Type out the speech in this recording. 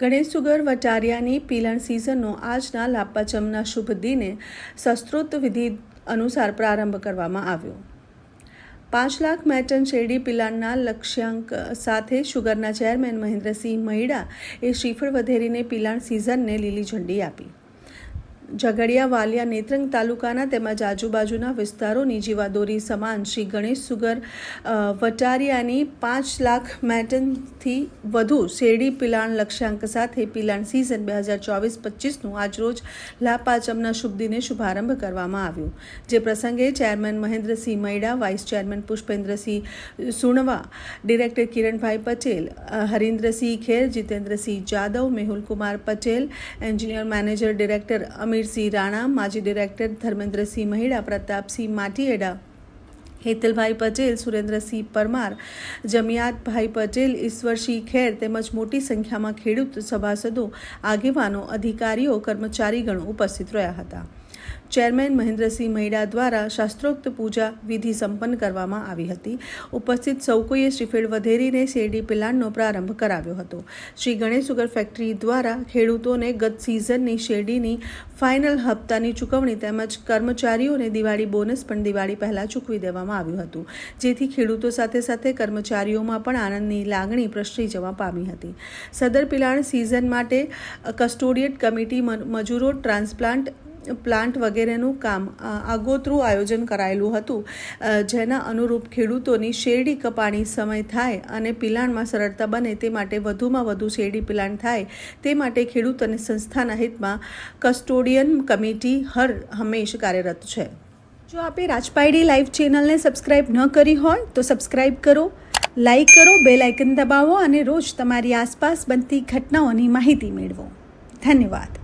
Ganesh sugar વટારિયાની પીલણ સિઝનનો આજના લાપાચમના શુભ દિને શસ્ત્રોત વિધિ અનુસાર પ્રારંભ કરવામાં આવ્યો. પાંચ લાખ મેટન શેરડી પિલાણના લક્ષ્યાંક સાથે શુગરના ચેરમેન મહેન્દ્રસિંહ મહિડા એ શ્રીફળ વધેરીને પિલાણ સિઝનને લીલી ઝંડી આપી. ઝઘડિયા, વાલિયા, નેત્રંગ તાલુકાના તેમજ આજુબાજુના વિસ્તારોની જીવાદોરી સમાન શ્રી ગણેશ સુગર વટારિયાની પાંચ લાખ મેટનથી વધુ શેરડી પિલાણ લક્ષ્યાંક સાથે પિલાણ સિઝન બે હજાર ચોવીસ પચીસનું આજરોજ લાપાચમના શુભદિને શુભારંભ કરવામાં આવ્યો. જે પ્રસંગે chairman Mahendrasinh Maida, vice chairman Pushpendrasinh Sunva, director Kiranbhai Patel Harindrasinh Kher, Jitendrasinh Jadav, Mehulkumar Patel, engineer manager director Amirsinh Rana, માજી ડિરેક્ટર ધર્મેન્દ્રસિંહ મહિડા, પ્રતાપસિંહ માટીએડા હેતલભાઈ પટેલ, સુરેન્દ્રસિંહ પરમાર, જમિયાતભાઈ પટેલ, ઈશ્વરસિંહ ખેર તેમજ મોટી સંખ્યામાં ખેડૂત સભાસદો, આગેવાનો, અધિકારીઓ, કર્મચારીગણો ઉપસ્થિત રહ્યા હતા. ચેરમેન મહેન્દ્રસિંહ મહિડા દ્વારા શાસ્ત્રોક્ત પૂજા વિધિ સંપન્ન કરવામાં આવી હતી. ઉપસ્થિત સૌ કોઈએ શ્રીફેળ વધેરીને શેરડી પિલાણનો પ્રારંભ કરાવ્યો હતો. શ્રી ગણેશ સુગર ફેક્ટરી દ્વારા ખેડૂતોને ગત સિઝનની શેરડીની ફાઇનલ હપ્તાની ચૂકવણી તેમજ કર્મચારીઓને દિવાળી બોનસ પણ દિવાળી પહેલાં ચૂકવી દેવામાં આવ્યું હતું. જેથી ખેડૂતો સાથે સાથે કર્મચારીઓમાં પણ આનંદની લાગણી પ્રસરી જવા પામી હતી. સદર પિલાણ સિઝન માટે કસ્ટોડિયેટ કમિટી મજૂરો ટ્રાન્સપ્લાન્ટ પ્લાન્ટ વગેરેનું કામ આગોતરું આયોજન કરાયેલું હતું. જેના અનુરૂપ ખેડૂતોની શેરડી કપાણી સમય થાય અને પિલાણમાં સરળતા બને તે માટે વધુમાં વધુ શેરડી પિલાણ થાય. તે માટે ખેડૂત અને સંસ્થાના હિતમાં કસ્ટોડિયન કમિટી હર હંમેશ કાર્યરત છે. જો આપે રાજપાયડી લાઈવ ચેનલને સબસ્ક્રાઇબ ન કરી હોય, તો સબસ્ક્રાઇબ કરો, લાઈક કરો, બેલ આઇકન દબાવો અને રોજ તમારી આસપાસ બનતી ઘટનાઓની માહિતી મેળવો. ધન્યવાદ.